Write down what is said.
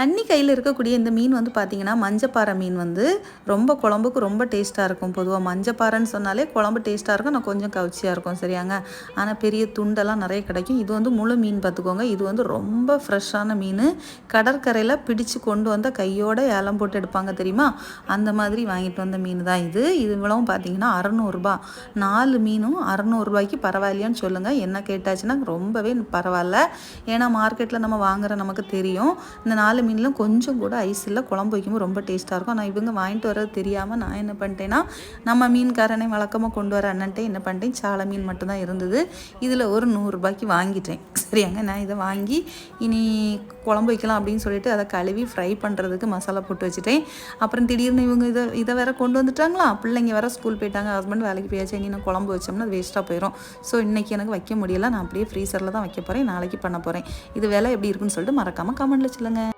அன்னி கையில் இருக்கக்கூடிய இந்த மீன் வந்து பார்த்தீங்கன்னா மஞ்சப்பாறை மீன் வந்து ரொம்ப குழம்புக்கு ரொம்ப டேஸ்ட்டாக இருக்கும். பொதுவாக மஞ்சப்பாறைன்னு சொன்னாலே குழம்பு டேஸ்ட்டாக இருக்கும். நான் கொஞ்சம் கவுச்சியாக இருக்கும். சரியாங்க? ஆனால் பெரிய துண்டெல்லாம் நிறைய கிடைக்கும். இது வந்து முழு மீன் பார்த்துக்கோங்க. இது வந்து ரொம்ப ஃப்ரெஷ்ஷான மீன். கடற்கரையில் பிடிச்சு கொண்டு வந்த கையோட ஏலம் போட்டு எடுப்பாங்க தெரியுமா? அந்த மாதிரி வாங்கிட்டு வந்த மீன் தான் இது. இது இவ்வளவும் பார்த்தீங்கன்னா அறநூறுபா. நாலு மீனும் அறநூறுபாய்க்கு பரவாயில்லையான்னு சொல்லுங்கள் என்ன கேட்டாச்சுன்னா ரொம்பவே பரவாயில்ல. ஏன்னா மார்க்கெட்டில் நம்ம வாங்குற நமக்கு தெரியும். இந்த நாலு மீன்லாம் கொஞ்சம் கூட ஐஸ் இல்லை. குழம்பு வைக்கும்போது ரொம்ப டேஸ்ட்டாக இருக்கும். ஆனால் இவங்க வாங்கிட்டு வர்றது தெரியாமல் நான் என்ன பண்ணிட்டேன்னா நம்ம மீன்காரனை வழக்கமாக கொண்டு வர அண்ணன்ட்டே என்ன பண்ணிட்டேன்? சாலை மீன் மட்டும்தான் இருந்தது. இதில் ஒரு நூறுரூபாய்க்கு வாங்கிட்டேன். சரியாங்க நான் இதை வாங்கி இனி குழம்பு வைக்கலாம் அப்படின்னு சொல்லிட்டு அதை கழுவி ஃப்ரை பண்ணுறதுக்கு மசாலா போட்டு வச்சுட்டேன். அப்புறம் திடீர்னு இவங்க இதை இதை வேற கொண்டு வந்துட்டாங்களா? பிள்ளைங்க வேற ஸ்கூல் போயிட்டாங்க. ஹஸ்பண்ட் வேலைக்கு போயாச்சு. இனி நான் குழம்பு வச்சோம்னா அது வேஸ்ட்டாக போயிடும் ஸோ இன்றைக்கி எனக்கு வைக்க முடியல. நான் அப்படியே ஃப்ரீசரில் தான் வைக்க போகிறேன் நாளைக்கு பண்ண போகிறேன் இது வேலை எப்படி இருக்குன்னு சொல்லிட்டு மறக்காமல் கமெண்ட்டில் சொல்லுங்கள்